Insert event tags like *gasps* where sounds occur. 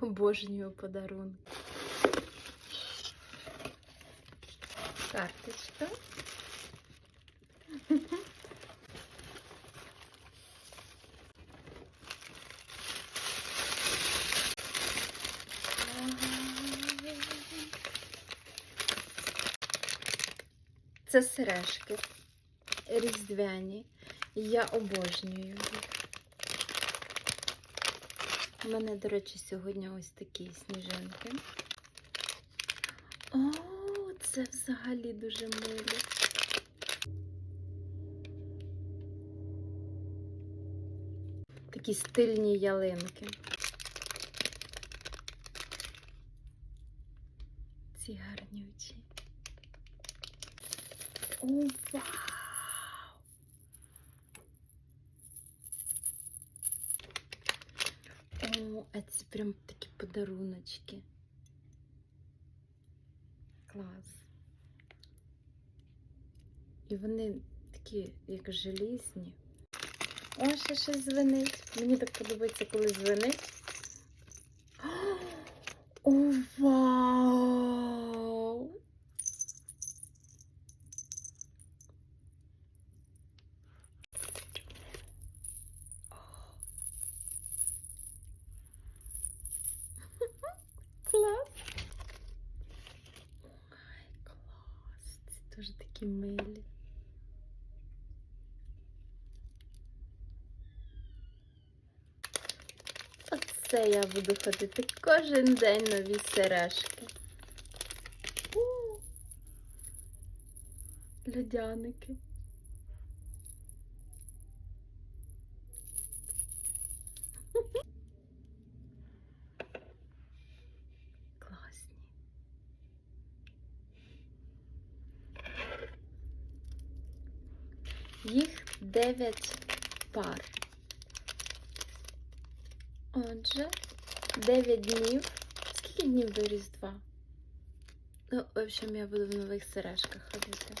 Обожнюю подарунки. Карточка. Це сережки різдвяні. Я обожнюю їх. У мене, до речі, сьогодні ось такі сніжинки. О, це взагалі дуже милі. Такі стильні ялинки. Ці гарнючі. О, вау! О, а це прям такі подаруночки. Клас. І вони такі, як желізні. О, ще щось дзвенить. Мені так подобається, коли дзвенить. *gasps* О, дуже такі милі. Оце я буду ходити кожен день нові сережки. У, Їх 9 пар. Отже, 9 днів. Скільки днів до Різдва? Ну, в общем, я буду в нових сережках ходити.